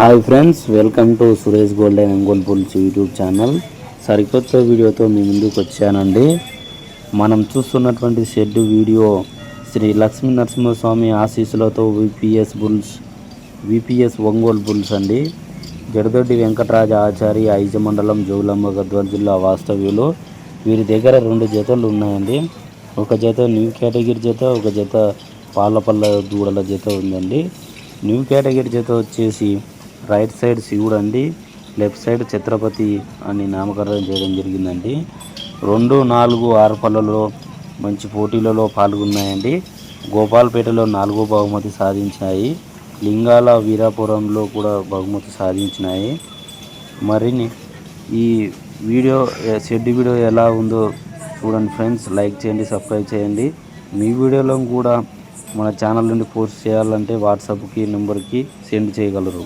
Hi friends welcome to Suresh gold and Ongole YouTube channel సరికొత్త వీడియోతో మీ ముందుకు వచ్చానండి. మనం చూస్తున్నటువంటి షెడ్ వీడియో శ్రీ లక్ష్మీ నరసింహస్వామి ఆశీస్సులతో VPS bulls VPS Ongole bulls అండి. జడదొడ్డి వెంకటరాజ ఆచారి ఐజ మండలం జోగులమ్మ గద్వాల్ జిల్లా వాస్తవ్యులు. వీరి దగ్గర రెండు జతలు ఉన్నాయండి. ఒక జత న్యూ కేటగిరీ జత ఒక జత పాలపల్ల దూడల జత ఉందండి. న్యూ కేటగిరీ జత వచ్చేసి రైట్ సైడ్ శివుడు అండి లెఫ్ట్ సైడ్ ఛత్రపతి అని నామకరణం చేయడం జరిగిందండి. రెండు నాలుగు ఆరు పళ్ళలో మంచి పోటీలలో పాల్గొన్నాయండి. గోపాల్పేటలో నాలుగో బహుమతి సాధించాయి. లింగాల వీరాపురంలో కూడా బహుమతి సాధించినాయి. మరిన్ని ఈ వీడియో షెడ్ వీడియో ఎలా ఉందో చూడండి ఫ్రెండ్స్. లైక్ చేయండి సబ్స్క్రైబ్ చేయండి. మీ వీడియోలో కూడా మన ఛానల్ నుండి పోస్ట్ చేయాలంటే వాట్సాప్కి నెంబర్కి సెండ్ చేయగలరు.